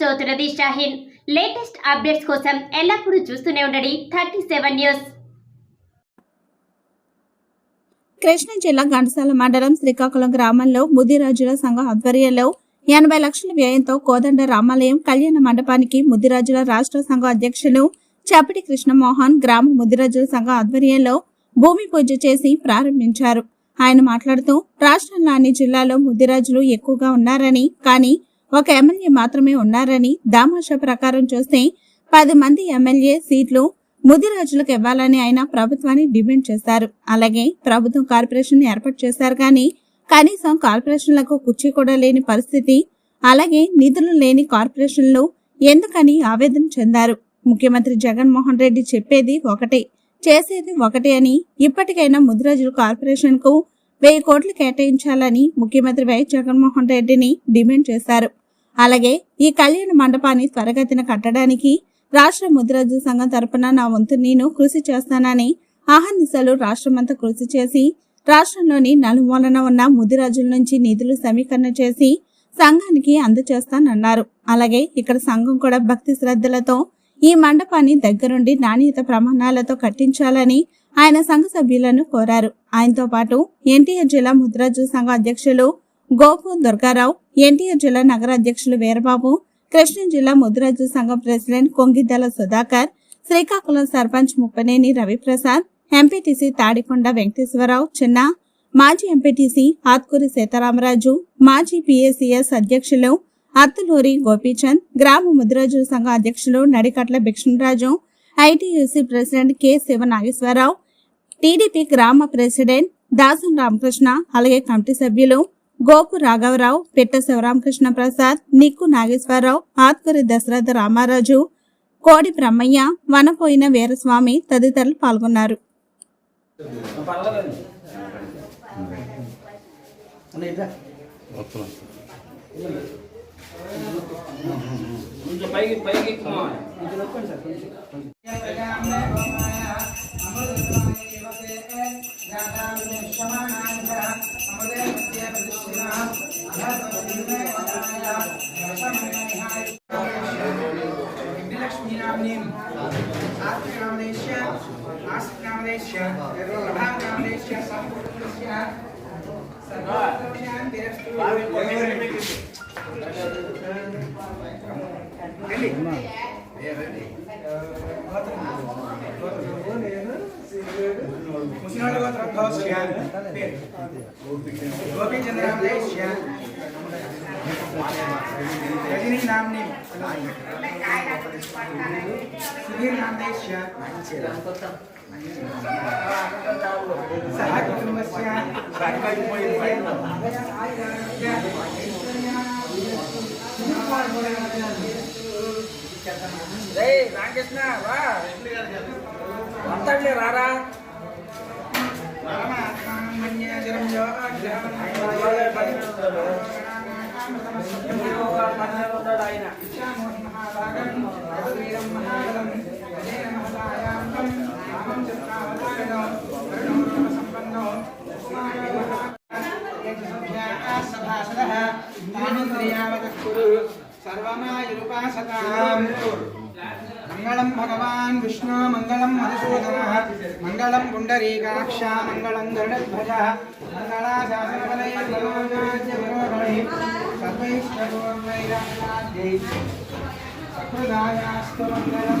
చదువుతున్నది Shaheen. Latest updates కోసం ఎల్లప్పుడూ చూస్తూనే ఉండండి థర్టీ సెవెన్ న్యూస్. కృష్ణా జిల్లా ఘంటసాల మండలం శ్రీకాకుళం గ్రామంలో ముదిరాజుల సంఘం ఆధ్వర్యంలో ఎనభై లక్షల వ్యయంతో కోదండ రామాలయం కళ్యాణ మండపానికి ముదిరాజుల రాష్ట్ర సంఘం అధ్యక్షులు చప్పటి కృష్ణమోహన్ గ్రామ ముదిరాజుల సంఘం ఆధ్వర్యంలో భూమి పూజ చేసి ప్రారంభించారు. ఆయన మాట్లాడుతూ రాష్ట్రంలో అన్ని జిల్లాలో ముదిరాజులు ఎక్కువగా ఉన్నారని కానీ ఒక ఎమ్మెల్యే మాత్రమే ఉన్నారని దామాషా ప్రకారం చూస్తే పది మంది ఎమ్మెల్యే సీట్లు ముదిరాజులకు ఇవ్వాలని ఆయన ప్రభుత్వాన్ని డిమాండ్ చేశారు అలాగే ప్రభుత్వం కార్పొరేషన్ ఏర్పాటు చేశారు కానీ కనీసం కార్పొరేషన్లకు కుర్చీ కూడా లేని పరిస్థితి అలాగే నిధులు లేని కార్పొరేషన్లు ఎందుకని ఆవేదన చెందారు? ముఖ్యమంత్రి జగన్మోహన్ రెడ్డి చెప్పేది ఒకటే చేసేది ఒకటే అని ఇప్పటికైనా ముదిరాజుల కార్పొరేషన్కు వెయ్యి కోట్లు కేటాయించాలని ముఖ్యమంత్రి వైఎస్ జగన్మోహన్ రెడ్డిని డిమాండ్ చేశారు. అలాగే ఈ కళ్యాణ మండపాన్ని త్వరగతిన కట్టడానికి రాష్ట్ర ముద్రాజు సంఘం తరపున నా వంతు నేను కృషి చేస్తానని ఆహర్నిశలు రాష్ట్రమంతా కృషి చేసి రాష్ట్రంలోని నలుమూలన ఉన్న ముదిరాజుల నుంచి నిధులు సమీకరణ చేసి సంఘానికి అందజేస్తానన్నారు అలాగే ఇక్కడ సంఘం కూడా భక్తి శ్రద్ధలతో ఈ మండపాన్ని దగ్గరుండి నాణ్యత ప్రమాణాలతో కట్టించాలని ఆయన సంఘ సభ్యులను కోరారు. ఆయనతో పాటు ఎన్టీఆర్ జిల్లా ముద్రాజు సంఘ అధ్యక్షులు గోపు దుర్గారావు ఎన్టీఆర్ జిల్లా నగర అధ్యక్షులు వీరబాబు కృష్ణా జిల్లా ముద్రాజు సంఘం ప్రెసిడెంట్ కొంగిద్దల సుధాకర్ శ్రీకాకుళం సర్పంచ్ ముప్పనేని రవిప్రసాద్ ఎంపీటీసీ తాడికొండ వెంకటేశ్వరరావు చిన్న మాజీ ఎంపీటీసీ ఆత్కూరి సీతారామరాజు మాజీ పిఎస్సిఎస్ అధ్యక్షులు అత్తులూరి గోపీచంద్ గ్రామ ముద్రాజు సంఘ అధ్యక్షులు Nadikatla Bhikshanaraju ITUC president K Sivanageswararao TDP గ్రామ ప్రెసిడెంట్ దాసం రామకృష్ణ అలాగే కమిటీ సభ్యులు గోపు రాఘవరావు పిట్ట శివరామకృష్ణ ప్రసాద్ నిక్కు నాగేశ్వరరావు ఆత్కూరి దశరథ రామారాజు కోడి బ్రహ్మయ్య వనపోయిన వీరస్వామి తదితరులు పాల్గొన్నారు. Namin, Atri Ramlesya, Asik Ramlesya, Prabham Ramlesya, Sampurna Ramlesya, Sarvapurna Ramlesya, Sarvapurna Ramlesya, గోత్రోద్భవస్య గోపీచంద్రామదేశ్య Rajani నామ్ని Sudheer నామదేశ్య సహ కుటుంబస్య జై రామకృష్ణ రా. అంతండి రారా. పరమాత్మానం ఆయన సర్వమాయురుపాసతాం మంగళం భగవాన్ విష్ణు మంగళం మధుసూదన మంగళం పుండరీకాక్ష మంగళం గరుడధ్వజ మంగళాశాసనబలై సర్వైష్టోర్వైరాజ్ఞై సకృదాయాస్తు మంగళం.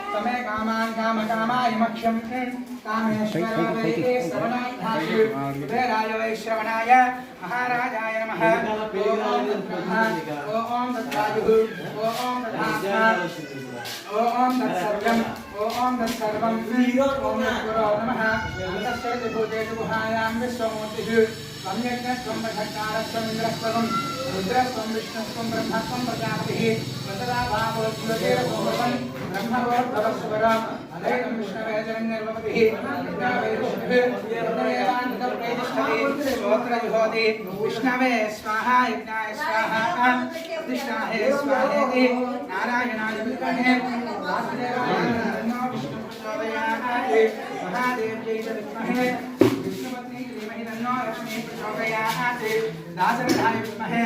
समय कामान काम कामाय मक्षम कामेश्वरावैते श्रवणाय उदयराय वै श्रवणाय महाराजाय नमः ओम दत्तायुः ओम दत्तात्मा ओम दत्सर्वम् ओम दत्सर्वम् ओम गुरो नमः। अन्तश्चरति भूतेषु गुहायां विश्वमूर्तिः। सम्यग्नस्त्वं रथकारस्त्वम् इन्द्रस्त्वम् रुद्रस्त्वं विष्णुस्त्वं ब्रह्मस्त्वं प्रजापतिः। प्रसदा भावोद्योगेन ब्रह्मभवद्भवस्वरम् अनेकं विष्णवे जगन्निर्वपतिः विद्यावे विष्णवे स्वाहा यज्ञाय स्वाहा प्रतिष्ठाहे स्वाहेति नारायणाय विद्महे वासुदेवाय नमो विष्णु प्रचोदयात् महादेव्यै च विद्महे विष्णुपत्नी धीमहि तन्नो लक्ष्मी प्रचोदयात् दासरथाय विद्महे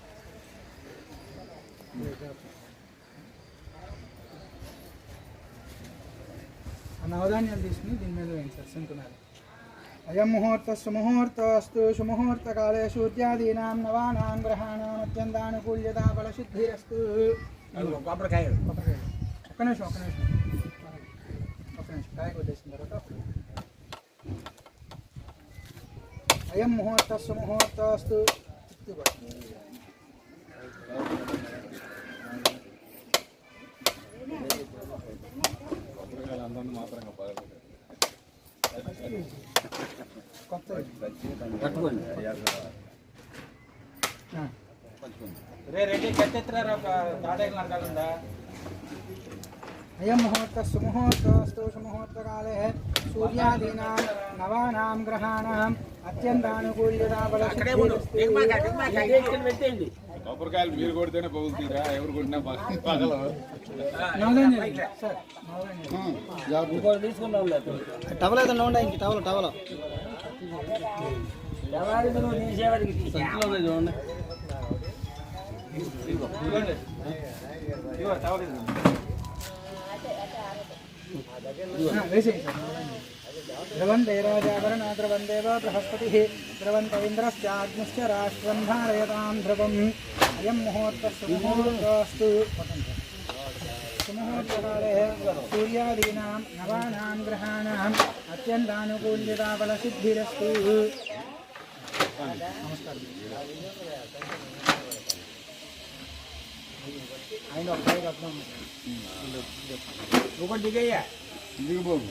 నవధాన్యాలు తీసుకుని దీని మీద వేయండి సార్ శంకున్నారు అయం ముహూర్త సుముహూర్తస్తు సుముహూర్తకాలే సూర్యాదీనాం నవానాం గ్రహాణాం అత్యంతానుకూల్యత బలసిద్ధిరస్తు కొబ్బరికాయ కొబ్బరికాయ. ఒక్క నిమిషం ఒక్క నిమిషం. ఒక్క నిమిషం. కాయ కొట్టేసిన తర్వాత. అయం ముహూర్త సుముహూర్తస్తు కొత్త పట్టుకోండి ఆ. రే రెడ్డి కత్తెత్తరా తాడేకి నరకాలందా అయం ముహూర్త సుముహూర్తస్తు సుముహూర్తకాలే సూర్యాదీనాం నవానాం గ్రహాణాం బలసిద్ధిరస్తు పెట్టేయండి. కొబ్బరికాయలు మీరు కొడితేనే పగులుతుందా ఎవరు కొట్టినా పగ- పగలవు. టవల్ ఏదన్నా ఉండే ఇంక టవల్ టవల్ చూడండి వేసేయండి సార్ ద్రవంతే రాజావరణ ద్రవందేవ బృహస్పతి. ద్రవంత ఇంద్రశ్చాగ్నిశ్చ రాష్ట్రం ధారయతాం ధ్రువం. అయం ముహూర్త సుముహూర్తస్తు సుముహూర్తకాలే సూర్యాదీనాం నవానాం గ్రహాణాం అత్యంతానుకూల్యతా బలసిద్ధిరస్తు నమస్కారం ఆయన ఒకసారి ఇంకోటి దిగయ్యా. దిగిపోదు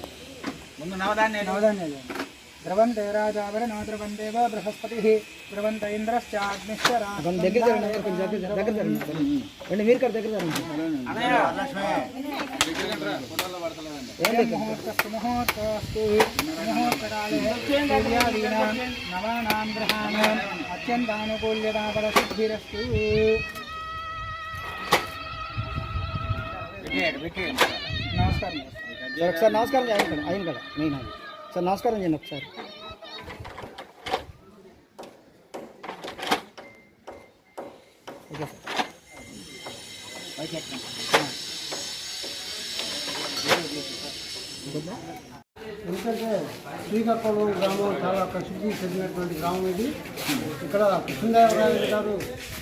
ముందు నవదాన్ని నవధాన్యాలు. ద్రవంతే రాజావరణ ద్రవందేవ బృహస్పతి. ద్రవంత ఇంద్రశ్చాగ్నిశ్చ కొంచెం దగ్గర జరగండి కొంచెం దగ్గర దగ్గర జరగండి రండి మీరు ఇక్కడ దగ్గర జరగండి అన్నయ్య లక్ష్మి. ముహూర్తస్తు ముహూర్తస్తు. ముహూర్తకాలే సూర్యాదీనాం నవానాం గ్రహాణాం. అత్యంతానుకూల్యతా బలసిద్ధిరస్తు పెట్టేయండి. పెట్టేయండి నమస్కారం. సార్ ఒకసారి నమస్కారం చేయండి ఇక్కడ అయిన కదా మెయిన్ అది సార్ నమస్కారం చేయండి ఒకసారి ఓకే సార్ ఎందుకంటే శ్రీకాకుళం గ్రామం చాలా ప్రసిద్ధి చెందినటువంటి గ్రామం ఇది ఇక్కడ కృష్ణదేవరాయలు గారు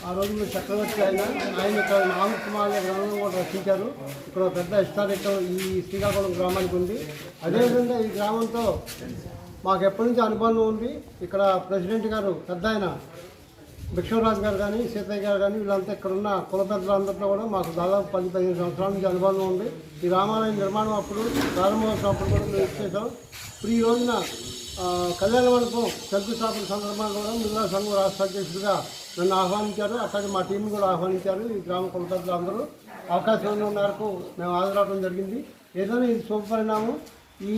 ఆ రోజుల్లో చక్రవర్తి ఆయన ఆయన ఇక్కడ నామకుమారి గ్రామం కూడా రచించారు. ఇక్కడ పెద్ద హిస్టారికల్ ఈ శ్రీకాకుళం గ్రామానికి ఉంది. అదేవిధంగా ఈ గ్రామంతో మాకు ఎప్పటి నుంచి అనుబంధం ఉంది. ఇక్కడ ప్రెసిడెంట్ గారు పెద్ద ఆయన భిక్షవరాజు గారు కానీ సీతయ్య గారు కానీ వీళ్ళంతా ఇక్కడ ఉన్న కుల పెద్దలందరితో కూడా మాకు దాదాపు పది పదిహేను సంవత్సరాల నుంచి అనుబంధం ఉంది. ఈ రామాలయం నిర్మాణం అప్పుడు ప్రారంభోత్సవం కూడా మేము ఇచ్చేసాం ఇప్పుడు ఈ రోజున కళ్యాణ మండపం శంకుస్థాపన సందర్భంగా కూడా మిగతా సంఘం రాష్ట్ర అధ్యక్షుడిగా నన్ను ఆహ్వానించారు. అట్లాగే మా టీం కూడా ఆహ్వానించారు. ఈ గ్రామ కులసభ్యులు అందరూ అవకాశం ఉన్న మేరకు మేము హాజరవడం జరిగింది. ఏదైనా ఇది శుభపరిణామం ఈ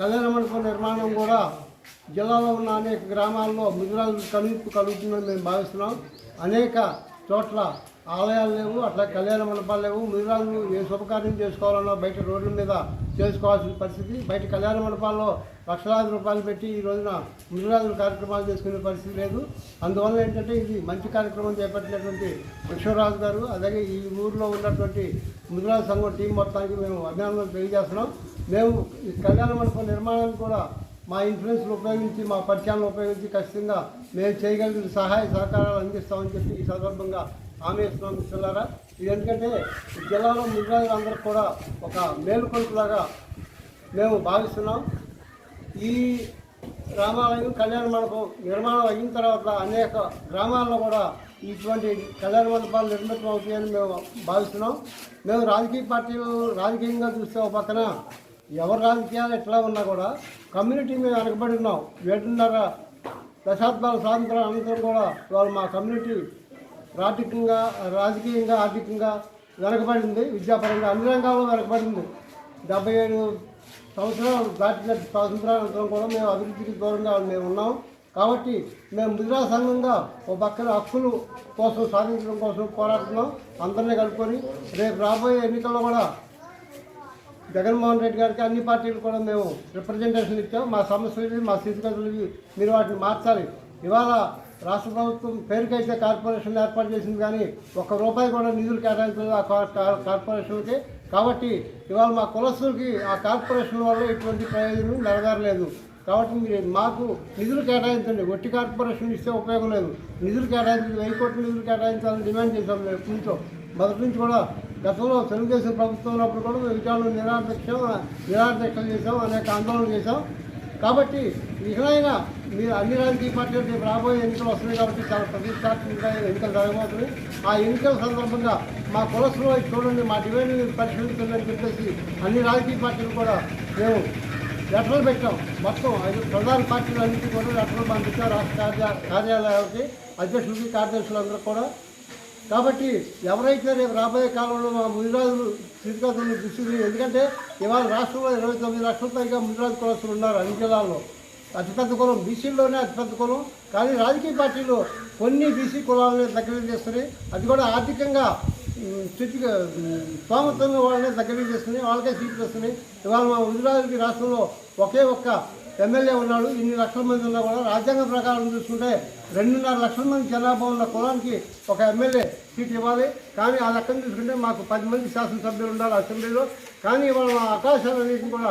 కళ్యాణ మండపం నిర్మాణం కూడా జిల్లాలో ఉన్న అనేక గ్రామాల్లో ముదిరాజులు కలుపు కలుగుతుందని మేము భావిస్తున్నాం. అనేక చోట్ల ఆలయాలు లేవు అట్లా కళ్యాణ మండపాలు లేవు. మీరు ఏ శుభకార్యం చేసుకోవాలన్నా బయట రోడ్ల మీద చేసుకోవాల్సిన పరిస్థితి. బయట కళ్యాణ మండపాల్లో లక్షలాది రూపాయలు పెట్టి ఈ రోజున ముదిరాజులు కార్యక్రమాలు చేసుకునే పరిస్థితి లేదు. అందువల్ల ఏంటంటే ఇది మంచి కార్యక్రమం చేపట్టినటువంటి విశ్వరాజు గారు అలాగే ఈ ఊరిలో ఉన్నటువంటి ముదిరాజు సంఘం టీం మొత్తానికి మేము అభినందనలు తెలియజేస్తున్నాం. మేము ఈ కళ్యాణ మండపం నిర్మాణాన్ని కూడా మా ఇన్ఫ్లుయెన్స్లు ఉపయోగించి మా పరిచయాలను ఉపయోగించి ఖచ్చితంగా మేము చేయగలిగిన సహాయ సహకారాలు అందిస్తామని చెప్పి ఈ సందర్భంగా హామీ స్వామి మిత్రులారా ఎందుకంటే జిల్లాలో జిల్లాలో ముద్రాజులందరూ కూడా ఒక మేలుకొలుపులాగా మేము భావిస్తున్నాం. ఈ రామాలయం కళ్యాణ మండపం నిర్మాణం అయిన తర్వాత అనేక గ్రామాల్లో కూడా ఇటువంటి కళ్యాణ మండపాలు నిర్మితం అవుతాయని మేము భావిస్తున్నాం. మేము రాజకీయ పార్టీలు రాజకీయంగా చూస్తే ఒక పక్కన ఎవరి రాజకీయాలు ఎట్లా ఉన్నా కూడా కమ్యూనిటీ మేము వెనకబడి ఉన్నాం. ఏడున్నర దశాబ్దాల స్వాతంత్రం అనంతరం కూడా వాళ్ళు మా కమ్యూనిటీ రాజకీయంగా రాజకీయంగా ఆర్థికంగా వెనకబడింది. విద్యాపరంగా అన్ని రంగాల్లో వెనకబడింది. డెబ్బై ఏడు సంవత్సరాలు దాటిన స్వాతంత్రానంతరం కూడా మేము అభివృద్ధికి దూరంగా మేము ఉన్నాం. కాబట్టి మేము ముద్రా సంఘంగా ఒక పక్కన హక్కులు కోసం సాధించడం కోసం పోరాడుతున్నాం. అందరినీ కలుపుకొని రేపు రాబోయే ఎన్నికల్లో కూడా జగన్మోహన్ రెడ్డి గారికి అన్ని పార్టీలు కూడా మేము రిప్రజెంటేషన్ ఇచ్చాం. మా సమస్యలు మా స్థితిగతులు మీరు వాటిని మార్చాలి. ఇవాళ రాష్ట్ర ప్రభుత్వం పేరుకైతే కార్పొరేషన్ ఏర్పాటు చేసింది కానీ ఒక్క రూపాయి కూడా నిధులు కేటాయించలేదు ఆ కార్పొరేషన్కి కాబట్టి ఇవాళ మా కులస్తులకి ఆ కార్పొరేషన్ వల్ల ఎటువంటి ప్రయోజనం నెరవేరలేదు కాబట్టి మీరు మాకు నిధులు కేటాయించండి. ఒట్టి కార్పొరేషన్ ఇస్తే ఉపయోగం లేదు. నిధులు కేటాయించండి వెయ్యి కోట్ల నిధులు కేటాయించాలని డిమాండ్ చేశాం మేము నుంచో మొదటి నుంచి కూడా గతంలో తెలుగుదేశం ప్రభుత్వం ఉన్నప్పుడు కూడా మేము విచారణ నిరాదీక్ష నిరాదీక్షలు చేసాం అనేక ఆందోళనలు చేశాం. కాబట్టి ఇకనైనా మీరు అన్ని రాజకీయ పార్టీలు రేపు రాబోయే ఎన్నికలు వస్తున్నాయి కాబట్టి చాలా ప్రతిష్టాత్మకంగా ఎన్నికలు జరగబోతున్నాయి. ఆ ఎన్నికల సందర్భంగా మా కులసులో చూడండి మా డిమాండ్ పరిశీలించండి అని చెప్పేసి అన్ని రాజకీయ పార్టీలు కూడా మేము లెటర్లు పెట్టాం. మొత్తం ఐదు ప్రధాన పార్టీలు అన్నింటి కూడా లెటర్లు పంపించాం రాష్ట్ర కార్య కార్యాలయాలకి అధ్యక్షులకి కార్యదర్శులందరూ కూడా. కాబట్టి ఎవరైతే రేపు రాబోయే కాలంలో మా ముదిరాజులు స్థితిగతులను దృష్టి ఎందుకంటే ఇవాళ రాష్ట్రంలో ఇరవై తొమ్మిది లక్షల పైగా ముదిరాజు కులస్తులు ఉన్నారు అన్ని జిల్లాల్లో. అతిపెద్ద కులం బీసీల్లోనే అతిపెద్ద కులం. కానీ రాజకీయ పార్టీలు కొన్ని బీసీ కులాలని దగ్గర చేస్తున్నాయి. అది కూడా ఆర్థికంగా ఉమ్, స్థితిగా వాళ్ళని దగ్గర చేస్తున్నాయి. వాళ్ళకే సీట్లు వస్తున్నాయి. ఇవాళ మా ముదిరాజులకి రాష్ట్రంలో ఒకే ఒక్క ఎమ్మెల్యే ఉన్నాడు. ఇన్ని లక్షల మంది ఉన్నా కూడా రాజ్యాంగ ప్రకారం చూసుకుంటే రెండున్నర లక్షల మంది జనాభా ఉన్న కులానికి ఒక ఎమ్మెల్యే సీట్ ఇవ్వాలి. కానీ ఆ లెక్కను చూసుకుంటే మాకు పది మంది శాసనసభ్యులు ఉండాలి. అసెంబ్లీలో. కానీ ఇవాళ మా అవకాశాలన్నింటినీ కూడా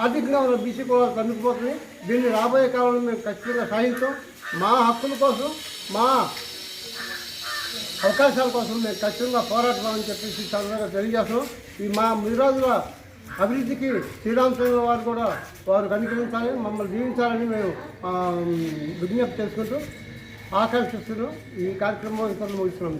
ఆర్థికంగా ఉన్న బీసీ కులాలు తగ్గిపోతుంది దీన్ని రాబోయే కాలంలో మేము ఖచ్చితంగా సాధించాం. మా హక్కుల కోసం మా అవకాశాల కోసం మేము ఖచ్చితంగా పోరాడతామని చెప్పేసి ఈ సందర్భంగా తెలియజేస్తున్నాం. ఈ మా మిరాజుల అభివృద్ధికి శ్రీరామచంద్ర వారు కూడా వారు కనికరించాలి మమ్మల్ని దీవించాలని మేము విజ్ఞప్తి చేసుకుంటూ ఆకాంక్షిస్తున్నాం. ఈ కార్యక్రమం ఇంకొక ముగిస్తున్నాం.